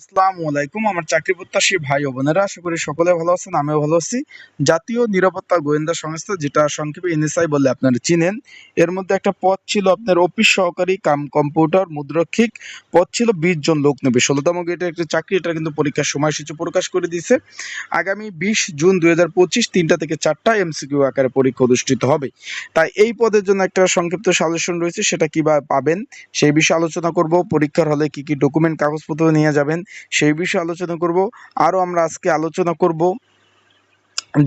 আসসালামু আলাইকুম। আমার চাকরি প্রত্যাশী ভাই ও বোনেরা, আশা করি সকলে ভালো আছেন, আমিও ভালো আছি। জাতীয় নিরাপত্তা গোয়েন্দা সংস্থা, যেটা সংক্ষেপে এনএসআই বলে আপনারা চিনেন, এর মধ্যে একটা পদ ছিল আপনার অফিস সহকারী, কাম কম্পিউটার, মুদ্রক্ষিক। পদ ছিল বিশ জন লোক নেবে। ষোলোতম গেটে একটা চাকরি, এটা কিন্তু পরীক্ষার সময়সূচি প্রকাশ করে দিয়েছে। আগামী বিশ জুন দুই হাজার পঁচিশ তিনটা থেকে চারটা এমসিকিউ আকারে পরীক্ষা অনুষ্ঠিত হবে। তাই এই পদের জন্য একটা সংক্ষিপ্ত সাজেশন রয়েছে, সেটা কীভাবে পাবেন, সেই বিষয়ে আলোচনা করব। পরীক্ষার হলে কি কি ডকুমেন্ট কাগজপত্র নিয়ে যাবেন সেই বিষয়ে আলোচনা করব। আরও আমরা আজকে আলোচনা করব।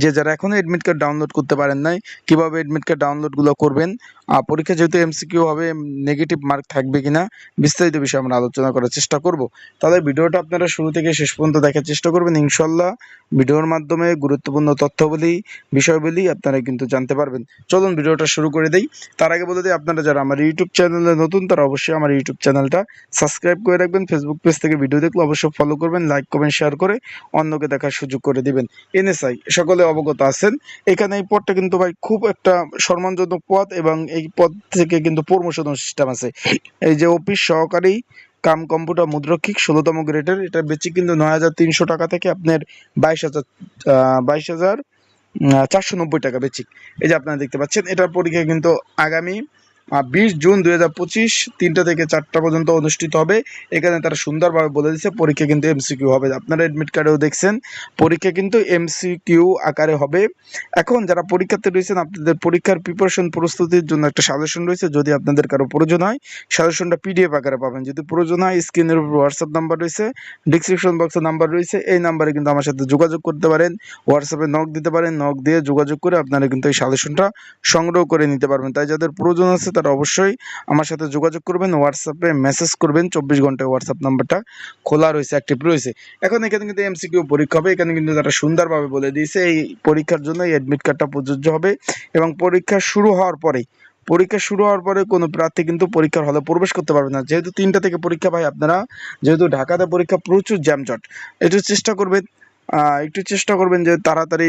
যে যারা এখনও এডমিট কার্ড ডাউনলোড করতে পারেন নাই, কীভাবে এডমিট কার্ড ডাউনলোডগুলো করবেন আর পরীক্ষা যেহেতু এমসিকিউ হবে নেগেটিভ মার্ক থাকবে কিনা, বিস্তারিত বিষয়ে আমরা আলোচনা করার চেষ্টা করব। তাহলে ভিডিওটা আপনারা শুরু থেকে শেষ পর্যন্ত দেখার চেষ্টা করবেন ইনশাল্লাহ ভিডিওর মাধ্যমে গুরুত্বপূর্ণ তথ্যবলী, বিষয়বলী আপনারা কিন্তু জানতে পারবেন। চলুন ভিডিওটা শুরু করে দেই। তার আগে বলে দিই, আপনারা যারা আমার ইউটিউব চ্যানেলে নতুন, তারা অবশ্যই আমার ইউটিউব চ্যানেলটা সাবস্ক্রাইব করে রাখবেন। ফেসবুক পেজ থেকে ভিডিও দেখলে অবশ্যই ফলো করবেন লাইক কমেন্ট শেয়ার করে অন্যকে দেখার সুযোগ করে দিবেন। এনএসআই সকলে অবগত আছেন। এখানে এই পদটা কিন্তু ভাই খুব একটা সম্মানজনক পদ এবং এই পদ থেকে কিন্তু প্রমোশন সিস্টেম আছে। এই যে অফিস সহকারী, কাম কম্পিউটার মুদ্রক্ষিক ষোলোতম গ্রেডের, এটা বেচি কিন্তু নয় হাজার তিনশো টাকা থেকে আপনার বাইশ হাজার বাইশ হাজার চারশো নব্বই টাকা বেচিক এই যে আপনারা দেখতে পাচ্ছেন, এটার পরীক্ষা কিন্তু আগামী বিশ জুন দুই হাজার পঁচিশ তিনটা থেকে চারটা পর্যন্ত অনুষ্ঠিত হবে। এখানে তারা সুন্দরভাবে বলে দিচ্ছে পরীক্ষা কিন্তু এমসিকিউ হবে। আপনারা এডমিট কার্ডেও দেখছেন, পরীক্ষা কিন্তু এমসিকিউ আকারে হবে। এখন যারা পরীক্ষার্থী রয়েছেন, আপনাদের পরীক্ষার প্রিপারেশন প্রস্তুতির জন্য একটা সাজেশন রয়েছে। যদি আপনাদের কারও প্রয়োজন হয় সাজেশনটা পিডিএফ আকারে পাবেন। যদি প্রয়োজন হয় স্ক্রিনের উপর হোয়াটসঅ্যাপ নাম্বার রয়েছে ডিসক্রিপশন বক্সে নাম্বার রয়েছে। এই নাম্বারে কিন্তু আমার সাথে যোগাযোগ করতে পারেন। হোয়াটসঅ্যাপে নক দিতে পারেন নক দিয়ে যোগাযোগ করে আপনারা কিন্তু এই সাজেশনটা সংগ্রহ করে নিতে পারবেন। তাই যাদের প্রয়োজন আছে তারা অবশ্যই আমার সাথে যোগাযোগ করবেন হোয়াটসঅ্যাপে মেসেজ করবেন, চব্বিশ ঘন্টায় হোয়াটসঅ্যাপ নাম্বারটা খোলা রয়েছে অ্যাক্টিভ রয়েছে। এখন এখানে কিন্তু এমসিকিউ পরীক্ষা হবে, এখানে কিন্তু তারা সুন্দরভাবে বলে দিয়েছে, এই পরীক্ষার জন্য এই অ্যাডমিট কার্ডটা প্রযোজ্য হবে এবং পরীক্ষা শুরু হওয়ার পরেই পরীক্ষা শুরু হওয়ার পরে কোনো প্রার্থী কিন্তু পরীক্ষার হলে প্রবেশ করতে পারবে না। যেহেতু তিনটা থেকে পরীক্ষা ভাই, আপনারা যেহেতু ঢাকাতে পরীক্ষা প্রচুর জ্যামজট, একটু চেষ্টা করবেন একটু চেষ্টা করবেন যে তাড়াতাড়ি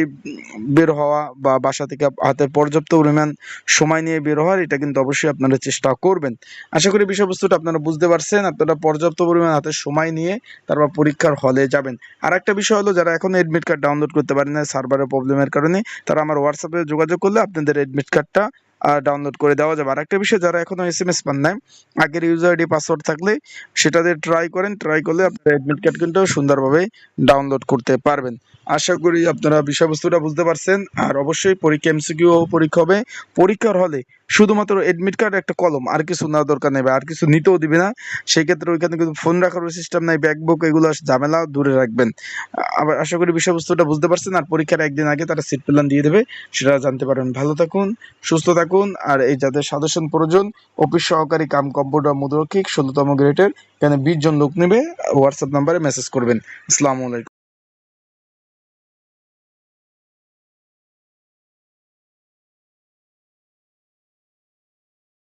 বের হওয়া বা বাসা থেকে হাতে পর্যাপ্ত পরিমাণ সময় নিয়ে বের হওয়ার, এটা কিন্তু অবশ্যই আপনারা চেষ্টা করবেন। আশা করি বিষয়বস্তুটা আপনারা বুঝতে পারছেন, আপনারা পর্যাপ্ত পরিমাণ হাতে সময় নিয়ে তারপর পরীক্ষার হলে যাবেন। আর একটা বিষয় হলো, যারা এখনও এডমিট কার্ড ডাউনলোড করতে পারেন না সার্ভারের প্রবলেমের কারণে, তারা আমার হোয়াটসঅ্যাপে যোগাযোগ করলে আপনাদের এডমিট কার্ডটা ডাউনলোড করে দেওয়া যাবে। আর একটা বিষয়, যারা এখনও এস এম এস পান নাই, আগের ইউজার আইডি পাসওয়ার্ড থাকলে সেটা দিয়ে ট্রাই করেন। ট্রাই করলে আপনার অ্যাডমিট কার্ড কিন্তু সুন্দরভাবে ডাউনলোড করতে পারবেন। আশা করি আপনারা বিষয়বস্তুটা বুঝতে পারছেন। আর অবশ্যই পরীক্ষা এমসিকিউ পরীক্ষা হবে। পরীক্ষার হলে শুধুমাত্র এডমিট কার্ড একটা কলম আর কিছু নেওয়ার দরকার নেই আর কিছু নিতেও দিবে না। সেই ক্ষেত্রে ওইখানে কিন্তু ফোন রাখারও সিস্টেম নাই ব্যাগ বুক এগুলো ঝামেলা দূরে রাখবেন। আবার আশা করি বিষয়বস্তুটা বুঝতে পারছেন, আর পরীক্ষার একদিন আগে তারা সিট প্ল্যান দিয়ে দেবে, সেটা জানতে পারেন ভালো থাকুন, সুস্থ থাকুন, আর এই যাদের সাজেশন প্রয়োজন অফিস সহকারী কাম কম্পিউটার মুদ্রক্ষিক, ষোলোতম গ্রেডের এখানে বিশ জন লোক নেবে হোয়াটসঅ্যাপ নাম্বারে মেসেজ করবেন। আসসালামু আলাইকুম।